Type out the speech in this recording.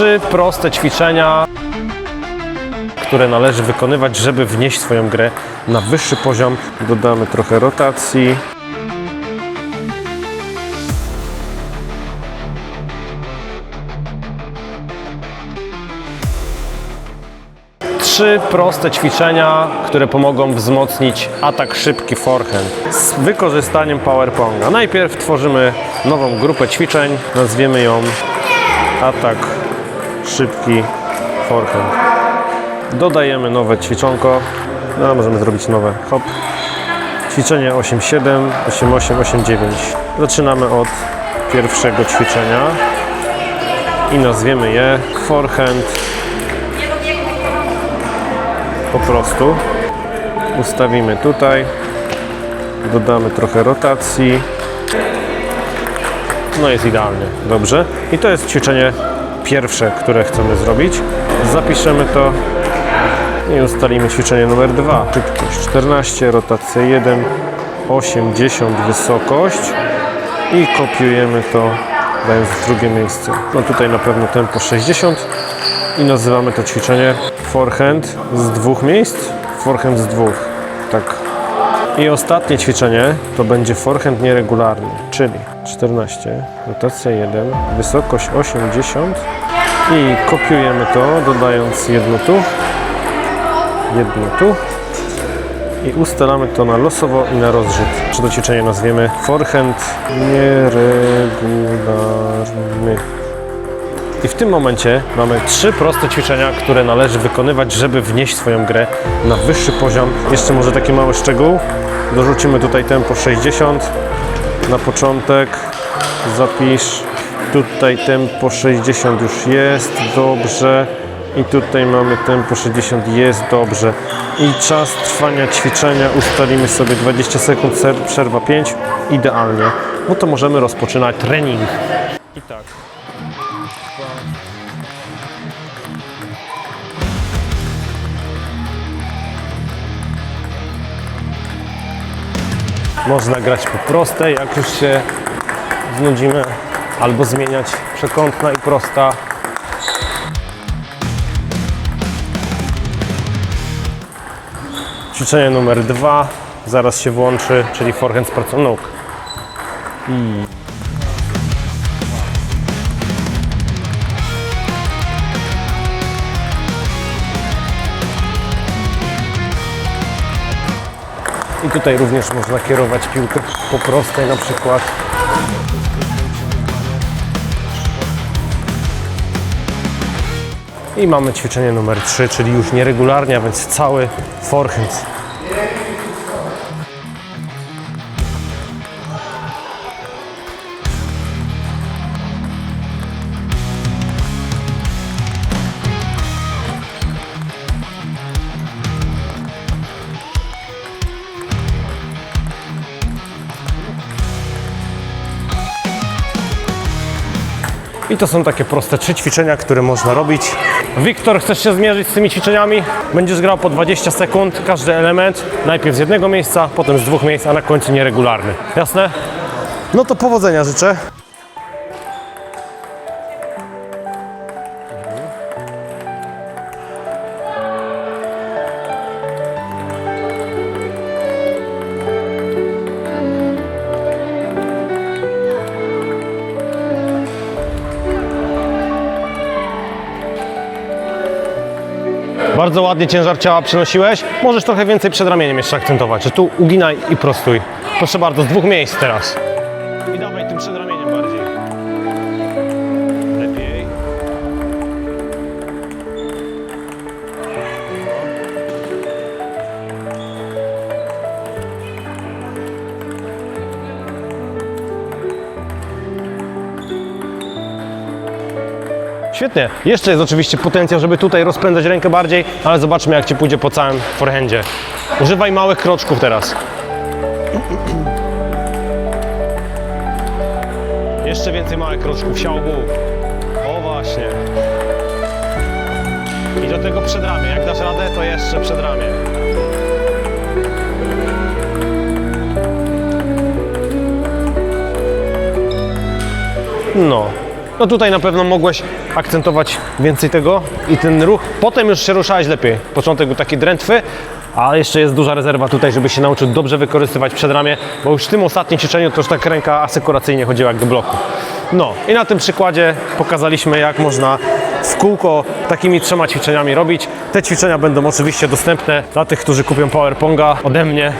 Trzy proste ćwiczenia, które należy wykonywać, żeby wnieść swoją grę na wyższy poziom. Dodamy trochę rotacji. Trzy proste ćwiczenia, które pomogą wzmocnić atak szybki forehand z wykorzystaniem powerponga. Najpierw tworzymy nową grupę ćwiczeń, nazwiemy ją atak szybki forehand. Dodajemy nowe ćwiczonko, no, możemy zrobić nowe, hop. Ćwiczenie 8-7, 8-8, 8-9. Zaczynamy od pierwszego ćwiczenia i nazwiemy je forehand po prostu ustawimy tutaj, dodamy trochę rotacji. No jest idealnie, dobrze. I to jest ćwiczenie pierwsze, które chcemy zrobić. Zapiszemy to i ustalimy ćwiczenie numer dwa. Szybkość 14, rotacja 1, 80 wysokość i kopiujemy to dając w drugie miejsce. No tutaj na pewno tempo 60 i nazywamy to ćwiczenie forehand z dwóch miejsc, forehand z dwóch, tak. I ostatnie ćwiczenie to będzie forehand nieregularny, czyli 14, rotacja 1, wysokość 80 i kopiujemy to dodając jedno tu, jedno tu i ustalamy to na losowo i na rozrzut. Czy to ćwiczenie nazwiemy forehand nieregularny. I w tym momencie mamy trzy proste ćwiczenia, które należy wykonywać, żeby wnieść swoją grę na wyższy poziom. Jeszcze może taki mały szczegół. Dorzucimy tutaj tempo 60 na początek. Zapisz. Tutaj tempo 60 już jest, dobrze. I tutaj mamy tempo 60, jest dobrze. I czas trwania ćwiczenia ustalimy sobie 20 sekund, przerwa 5. Idealnie. No to możemy rozpoczynać trening. I tak. Można grać po prostej, jak już się znudzimy, albo zmieniać przekątna i prosta. Ćwiczenie numer dwa zaraz się włączy, czyli forehand z pracą nóg. I tutaj również można kierować piłkę po prostej na przykład. I mamy ćwiczenie numer 3, czyli już nieregularnie, a więc cały forehand. I to są takie proste trzy ćwiczenia, które można robić. Wiktor, chcesz się zmierzyć z tymi ćwiczeniami? Będziesz grał po 20 sekund, każdy element. Najpierw z jednego miejsca, potem z dwóch miejsc, a na końcu nieregularny. Jasne? No to powodzenia życzę. Bardzo ładnie ciężar ciała przenosiłeś. Możesz trochę więcej przed ramieniem jeszcze akcentować, że tu uginaj i prostuj. Proszę bardzo, z dwóch miejsc teraz. I dawaj tym przed ramieniem bardziej. Świetnie. Jeszcze jest oczywiście potencjał, żeby tutaj rozpędzać rękę bardziej, ale zobaczmy jak Ci pójdzie po całym forehandzie. Używaj małych kroczków teraz. Jeszcze więcej małych kroczków, siałbów. O właśnie. I do tego przedramię. Jak dasz radę, to jeszcze przedramię. No, No tutaj na pewno mogłeś akcentować więcej tego i ten ruch, potem już się ruszałeś lepiej. Początek był taki drętwy, a jeszcze jest duża rezerwa tutaj, żeby się nauczył dobrze wykorzystywać przedramię, bo już w tym ostatnim ćwiczeniu to już tak ręka asykuracyjnie chodziła jak do bloku. No i na tym przykładzie pokazaliśmy jak można w kółko takimi trzema ćwiczeniami robić. Te ćwiczenia będą oczywiście dostępne dla tych, którzy kupią PowerPonga ode mnie